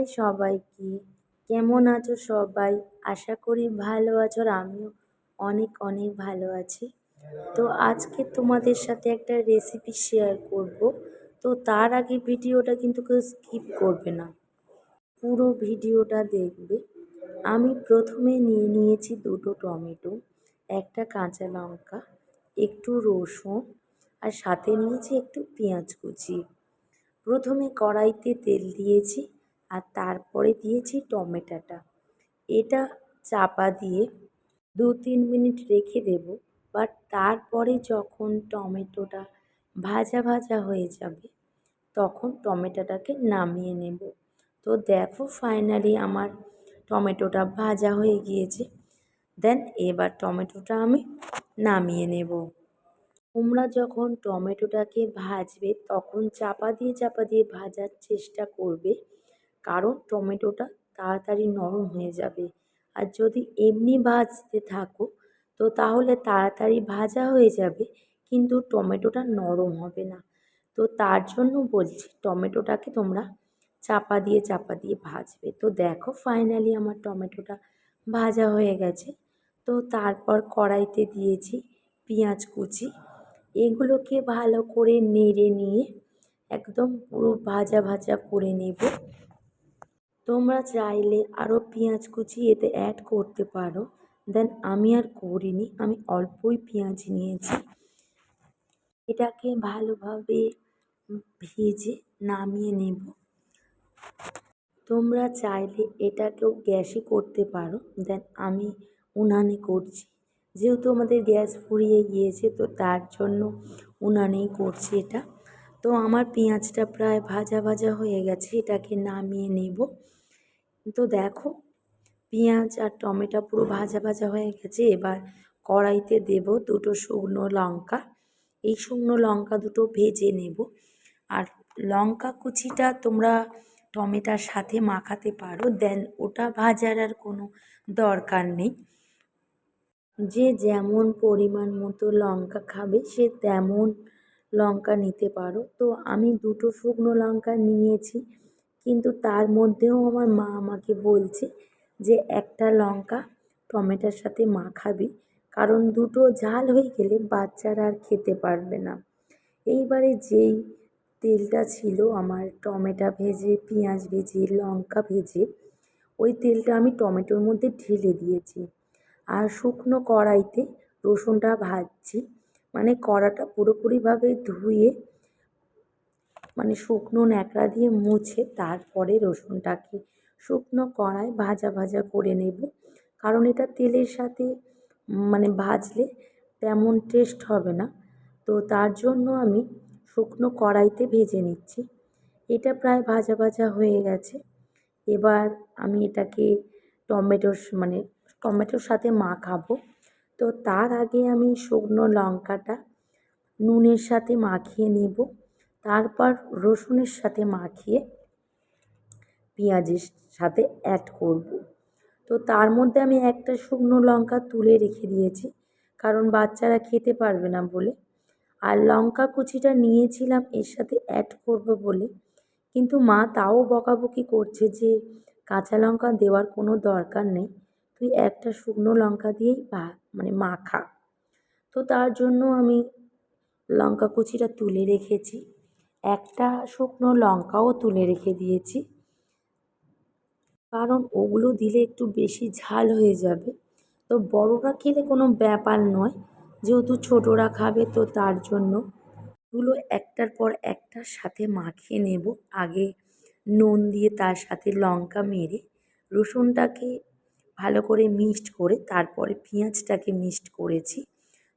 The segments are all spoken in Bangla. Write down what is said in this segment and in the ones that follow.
হাই সবাইকে কেমন আছো সবাই? আশা করি ভালো আছো আর আমিও অনেক অনেক ভালো আছি। তো আজকে তোমাদের সাথে একটা রেসিপি শেয়ার করব। তো তার আগে ভিডিওটা কিন্তু কেউ স্কিপ করবে না। পুরো ভিডিওটা দেখবে। আমি প্রথমে নিয়ে নিয়েছি দুটো টমেটো, একটা কাঁচা লঙ্কা, একটু রসুন আর সাথে নিয়েছি একটু পেঁয়াজ কুচি। প্রথমে কড়াইতে তেল দিয়েছি। আর তারপরে দিয়েছি টমেটোটা। এটা চাপা দিয়ে দু তিন মিনিট রেখে দেব বাট তারপরে যখন টমেটোটা ভাজা ভাজা হয়ে যাবে, তখন টমেটোটাকে নামিয়ে নেব। তো দেখো ফাইনালি আমার টমেটোটা ভাজা হয়ে গিয়েছে। দেন এবার টমেটোটা আমি নামিয়ে নেব। তোমরা যখন টমেটোটাকে ভাজবে, তখন চাপা দিয়ে চাপা দিয়ে ভাজার চেষ্টা করবে। কারণ টমেটোটা তাড়াতাড়ি নরম হয়ে যাবে। আর যদি এমনি ভাজতে থাকো, তো তাহলে তাড়াতাড়ি ভাজা হয়ে যাবে, কিন্তু টমেটোটা নরম হবে না। তো তার জন্য বলছি, টমেটোটাকে তোমরা চাপা দিয়ে চাপা দিয়ে ভাজবে। তো দেখো ফাইনালি আমার টমেটোটা ভাজা হয়ে গেছে। তো তারপর কড়াইতে দিয়েছি পেঁয়াজ কুচি। এগুলোকে ভালো করে নেড়ে নিয়ে একদম পুরো ভাজা ভাজা করে নেব। তোমরা চাইলে আরও পেঁয়াজ কুচি এতে অ্যাড করতে পারো। দেন আমি আর করিনি, আমি অল্পই পেঁয়াজ নিয়েছি। এটাকে ভালোভাবে ভেজে নামিয়ে নেব। তোমরা চাইলে এটাকেও গ্যাসে করতে পারো। দেন আমি উনানে করছি। যেহেতু আমাদের গ্যাস ফুরিয়ে গিয়েছে, তো তার জন্য উনানেই করছি এটা। তো আমার পেঁয়াজটা প্রায় ভাজা ভাজা হয়ে গেছে, এটাকে নামিয়ে নেব। তো দেখো, পেঁয়াজ আর টমেটো পুরো ভাজা ভাজা হয়ে গেছে। এবার কড়াইতে দেব দুটো শুকনো লঙ্কা। এই শুকনো লঙ্কা দুটো ভেজে নেব। আর লঙ্কা কুচিটা তোমরা টমেটোর সাথে মাখাতে পারো, দেন ওটা ভাজার আর কোনো দরকার নেই। যে যেমন পরিমাণ মতো লঙ্কা খাবে, সে তেমন লঙ্কা নিতে পারো। তো আমি দুটো শুকনো লঙ্কা নিয়েছি। কিন্তু তার মধ্যেও আমার মা আমাকে বলছে যে একটা লঙ্কা টমেটোর সাথে মাখাবি, কারণ দুটো ঝাল হয়ে গেলে বাচ্চারা আর খেতে পারবে না। এইবারে যেই তেলটা ছিল আমার টমেটো ভেজে, পেঁয়াজ ভেজে, লঙ্কা ভেজে, ওই তেলটা আমি টমেটোর মধ্যে ঢেলে দিয়েছি। আর শুকনো কড়াইতে রসুনটা ভাজছি মানে কড়াটা পুরোপুরিভাবে ধুয়ে মানে শুকনো ন্যাকড়া দিয়ে মুছে তারপরে রসুনটাকে শুকনো কড়ায় ভাজা ভাজা করে নেব। কারণ এটা তেলের সাথে মানে ভাজলে তেমন টেস্ট হবে না। তো তার জন্য আমি শুকনো কড়াইতে ভেজে নিচ্ছি। এটা প্রায় ভাজা ভাজা হয়ে গেছে। এবার আমি এটাকে টমেটোর মানে টমেটোর সাথে মাখাবো। তো তার আগে আমি শুকনো লঙ্কাটা নুনের সাথে মাখিয়ে নেব। তারপর রসুনের সাথে মাখিয়ে পেঁয়াজের সাথে অ্যাড করব। তো তার মধ্যে আমি একটা শুকনো লঙ্কা তুলে রেখে দিয়েছি, কারণ বাচ্চারা খেতে পারবে না বলে। আর লঙ্কা কুচিটা নিয়েছিলাম, এর সাথে অ্যাড করব বলে। কিন্তু মা তাও বকাবকি করছে যে কাঁচা লঙ্কা দেওয়ার কোনো দরকার নেই, তুই একটা শুকনো লঙ্কা দিয়েই ভা মানে মাখা। তো তার জন্য আমি লঙ্কা কুচিটা তুলে রেখেছি। একটা শুকনো লঙ্কাও তুলে রেখে দিয়েছি। কারণ ওগুলো দিলে একটু বেশি ঝাল হয়ে যাবে। তো বড়রা খেলে কোনো ব্যাপার নয়, যেহেতু ছোটরা খাবে তো তার জন্য। এগুলো একটার পর একটার সাথে মাখিয়ে নেব। আগে নুন দিয়ে তার সাথে লঙ্কা মেরে রসুনটাকে ভালো করে মিক্সড করে তারপরে পেঁয়াজটাকে মিক্সড করেছি।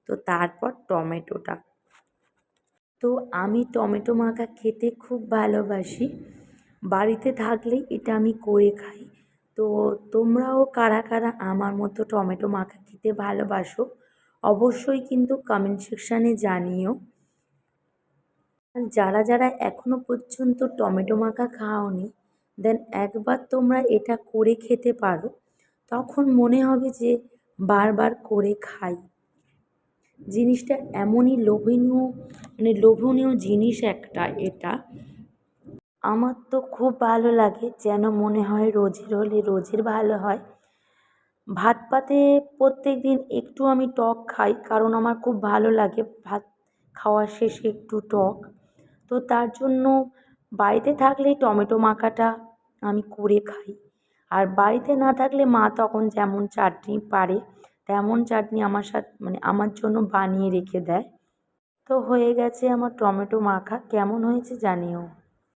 তো তারপর টমেটোটা। তো আমি টমেটো মাখা খেতে খুব ভালোবাসি। বাড়িতে থাকলেই এটা আমি করে খাই। তো তোমরাও কারা কারা আমার মতো টমেটো মাখা খেতে ভালোবাসো, অবশ্যই কিন্তু কমেন্ট সেকশানে জানিও। আর যারা যারা এখনও পর্যন্ত টমেটো মাখা খাওনি দেন একবার তোমরা এটা করে খেতে পারো। তখন মনে হবে যে বারবার করে খাই। জিনিসটা এমনই লোভনীয় মানে লোভনীয় জিনিস একটা এটা। আমার তো খুব ভালো লাগে যেন মনে হয় রোজের হলে রোজের ভালো হয়। ভাত পাতে প্রত্যেক দিন একটু আমি টক খাই কারণ আমার খুব ভালো লাগে ভাত খাওয়ার শেষে একটু টক। তো তার জন্য বাড়িতে থাকলে টমেটো মাখাটা আমি করে খাই। আর বাড়িতে না থাকলে মা তখন যেমন চাটনি পারে তেমন চাটনি আমার সাথে মানে আমার জন্য বানিয়ে রেখে দেয়। তো হয়ে গেছে আমার টমেটো মাখা। কেমন হয়েছে জানিও।